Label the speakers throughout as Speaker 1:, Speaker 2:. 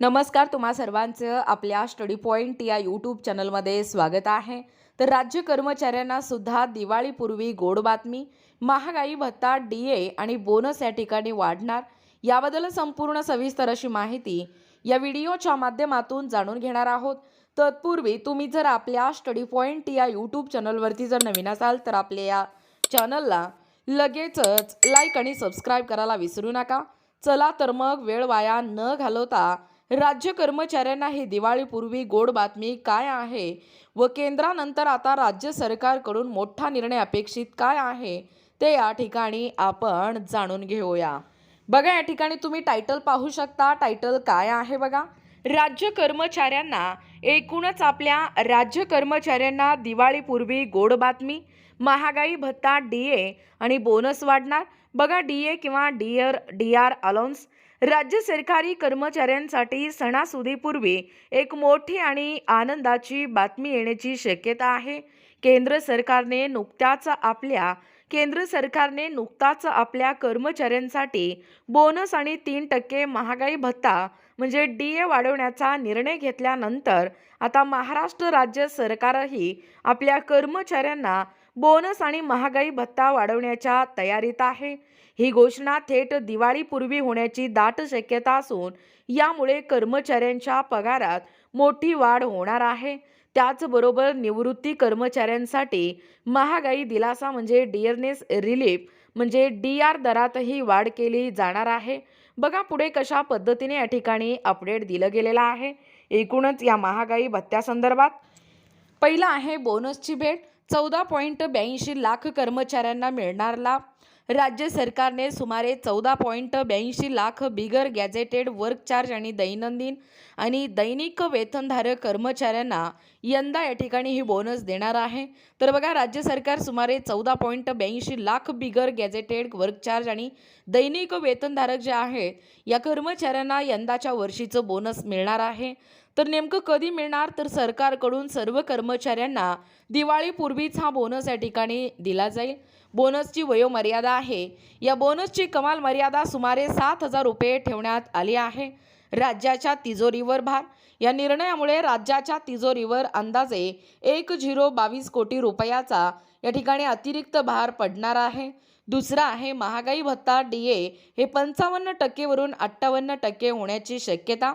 Speaker 1: नमस्कार तुम्हा सर्वांचं आपल्या स्टडी पॉईंट या यूट्यूब चॅनलमध्ये स्वागत आहे. तर राज्य कर्मचाऱ्यांना सुद्धा दिवाळीपूर्वी गोड बातमी महागाई भत्ता डी ए आणि बोनस या ठिकाणी वाढणार याबद्दल संपूर्ण सविस्तर अशी माहिती या व्हिडिओच्या माध्यमातून जाणून घेणार आहोत. तत्पूर्वी तुम्ही जर आपल्या स्टडी पॉईंट या यूट्यूब चॅनलवरती जर नवीन असाल तर आपल्या या चॅनलला लगेचच लाईक आणि सबस्क्राईब करायला विसरू नका. चला तर मग वेळ वाया न घालवता राज्य कर्मचाऱ्यांना ही दिवाळीपूर्वी गोड बातमी काय आहे व केंद्रानंतर आता राज्य सरकारकडून मोठा निर्णय अपेक्षित काय आहे ते या ठिकाणी आपण जाणून घेऊया. बघा या ठिकाणी तुम्ही टायटल पाहू शकता. टायटल काय आहे बघा? राज्य कर्मचाऱ्यांना एकूणच आपल्या राज्य कर्मचाऱ्यांना दिवाळीपूर्वी गोड बातमी महागाई भत्ता डी ए आणि बोनस वाढणार. बघा डी ए किंवा D R D R allowance राज्य सरकारी कर्मचाऱ्यांसाठी सणासुदीपूर्वी एक मोठी आणि आनंदाची बातमी येण्याची शक्यता आहे. केंद्र सरकारने नुकत्याच आपल्या केंद्र सरकारने नुकताच आपल्या कर्मचाऱ्यांसाठी बोनस आणि तीन टक्के महागाई भत्ता म्हणजे डी ए वाढवण्याचा निर्णय घेतल्यानंतर आता महाराष्ट्र राज्य सरकारही आपल्या कर्मचाऱ्यांना बोनस आणि महागाई भत्ता वाढवण्याच्या तयारीत आहे. ही घोषणा थेट दिवाळीपूर्वी होण्याची दाट शक्यता असून यामुळे कर्मचाऱ्यांच्या पगारात मोठी वाढ होणार आहे. त्याचबरोबर निवृत्ती कर्मचाऱ्यांसाठी महागाई दिलासा म्हणजे डिअरनेस रिलीफ म्हणजे डी आर दरातही वाढ केली जाणार आहे. बघा पुढे कशा पद्धतीने या ठिकाणी अपडेट दिलं गेलेलं आहे. एकूणच या महागाई भत्त्यासंदर्भात पहिलं आहे बोनसची भेट. चौदा पॉईंट ब्याऐंशी लाख कर्मचाऱ्यांना मिळणारला. राज्य सरकारने सुमारे चौदा पॉईंट ब्याऐंशी लाख बिगर गॅझेटेड वर्क चार्ज आणि दैनंदिन आणि दैनिक वेतनधारक कर्मचाऱ्यांना यंदा या ठिकाणी ही बोनस देणार आहे. तर बघा राज्य सरकार सुमारे चौदा पॉईंट ब्याऐंशी लाख बिगर गॅझेटेड वर्क चार्ज आणि दैनिक वेतनधारक जे आहेत या कर्मचाऱ्यांना यंदाच्या वर्षीचं बोनस मिळणार आहे. तर नेमकं कधी मिळणार? तर सरकारकडून सर्व कर्मचाऱ्यांना दिवाळीपूर्वीच हा बोनस या ठिकाणी दिला जाईल. बोनसची वयोमर्यादा आहे. या बोनसची कमाल मर्यादा सुमारे सात हजार रुपये ठेवण्यात आली आहे. राज्याच्या तिजोरीवर भार. या निर्णयामुळे राज्याच्या तिजोरीवर अंदाजे एक झिरो बावीस कोटी रुपयाचा या ठिकाणी अतिरिक्त भार पडणार आहे. दुसरा आहे महागाई भत्ता डी ए हे पंचावन्न टक्केवरून अठ्ठावन्न टक्के होण्याची शक्यता.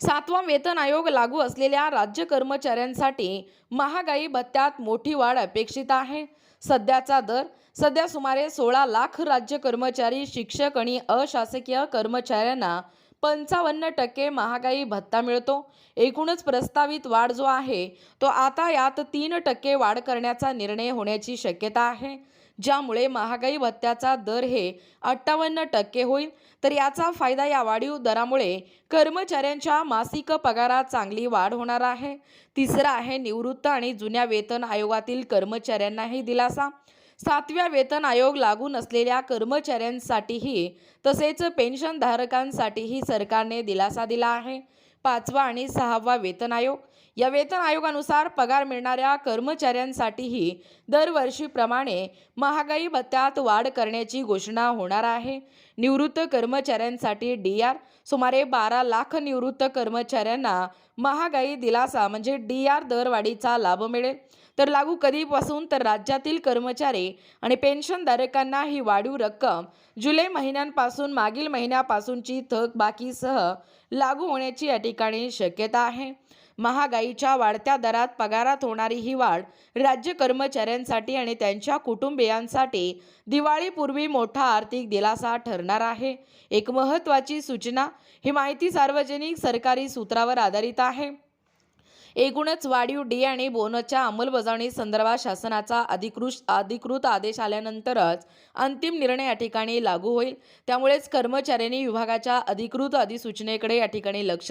Speaker 1: सातवा वेतन आयोग लागू असलेल्या राज्य कर्मचाऱ्यांसाठी महागाई भत्त्यात मोठी वाढ अपेक्षित आहे. सध्याचा दर सध्या सुमारे सोळा लाख राज्य कर्मचारी शिक्षक आणि अशासकीय कर्मचाऱ्यांना पंचावन्न टक्के महागाई भत्ता मिळतो. एकूणच प्रस्तावित वाढ जो आहे तो आता यात तीन टक्के वाढ करण्याचा निर्णय होण्याची शक्यता आहे. ज्यामुळे महागाई भत्त्याचा दर हे अठ्ठावन्न टक्के होईल. तर याचा फायदा या वाढीव दरामुळे कर्मचाऱ्यांच्या मासिक पगारात चांगली वाढ होणार आहे. तिसरा आहे निवृत्त आणि जुन्या वेतन आयोगातील कर्मचाऱ्यांनाही दिलासा. सातव्या वेतन आयोग लागू नसलेल्या कर्मचाऱ्यांसाठीही तसेच पेन्शनधारकांसाठीही सरकारने दिलासा दिला आहे. पाचवा आणि सहावा वेतन आयोग. या वेतन आयोगानुसार पगार मिळणाऱ्या कर्मचाऱ्यांसाठीही दरवर्षीप्रमाणे महागाई भत्त्यात वाढ करण्याची घोषणा होणार आहे. निवृत्त कर्मचाऱ्यांसाठी डी आर सुमारे बारा लाख निवृत्त कर्मचाऱ्यांना महागाई दिलासा म्हणजे डी आर दरवाढीचा लाभ मिळेल. तर लागू कधीपासून तर राज्यातील कर्मचारी आणि पेन्शनधारकांना ही वाढीव रक्कम जुलै महिन्यांपासून मागील महिन्यापासूनची थकबाकीसह लागू होण्याची या ठिकाणी शक्यता आहे. महागाईच्या वाढत्या दरात पगारात होणारी ही वाढ राज्य कर्मचाऱ्यांसाठी आणि त्यांच्या कुटुंबियांसाठी दिवाळीपूर्वी मोठा आर्थिक दिलासा ठरणार आहे. एक महत्त्वाची सूचना ही माहिती सार्वजनिक सरकारी सूत्रावर आधारित आहे. एकूणच वाढीव डी आणि बोनसच्या अंमलबजावणी संदर्भात शासनाचा अधिकृत अधिकृत आदेश आल्यानंतरच अंतिम निर्णय या ठिकाणी लागू होईल. त्यामुळेच कर्मचाऱ्यांनी विभागाच्या अधिकृत अधिसूचनेकडे या ठिकाणी लक्ष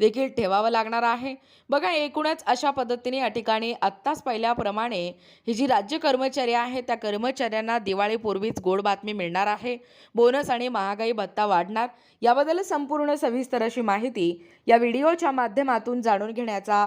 Speaker 1: देखील ठेवावं लागणार आहे. बघा एकूणच अशा पद्धतीने या ठिकाणी आत्ताच पाहिल्याप्रमाणे ही जी राज्य कर्मचारी आहेत त्या कर्मचाऱ्यांना दिवाळीपूर्वीच गोड बातमी मिळणार आहे. बोनस आणि महागाई भत्ता वाढणार. याबद्दल संपूर्ण सविस्तर अशी माहिती या व्हिडिओच्या माध्यमातून जाणून घेण्याचा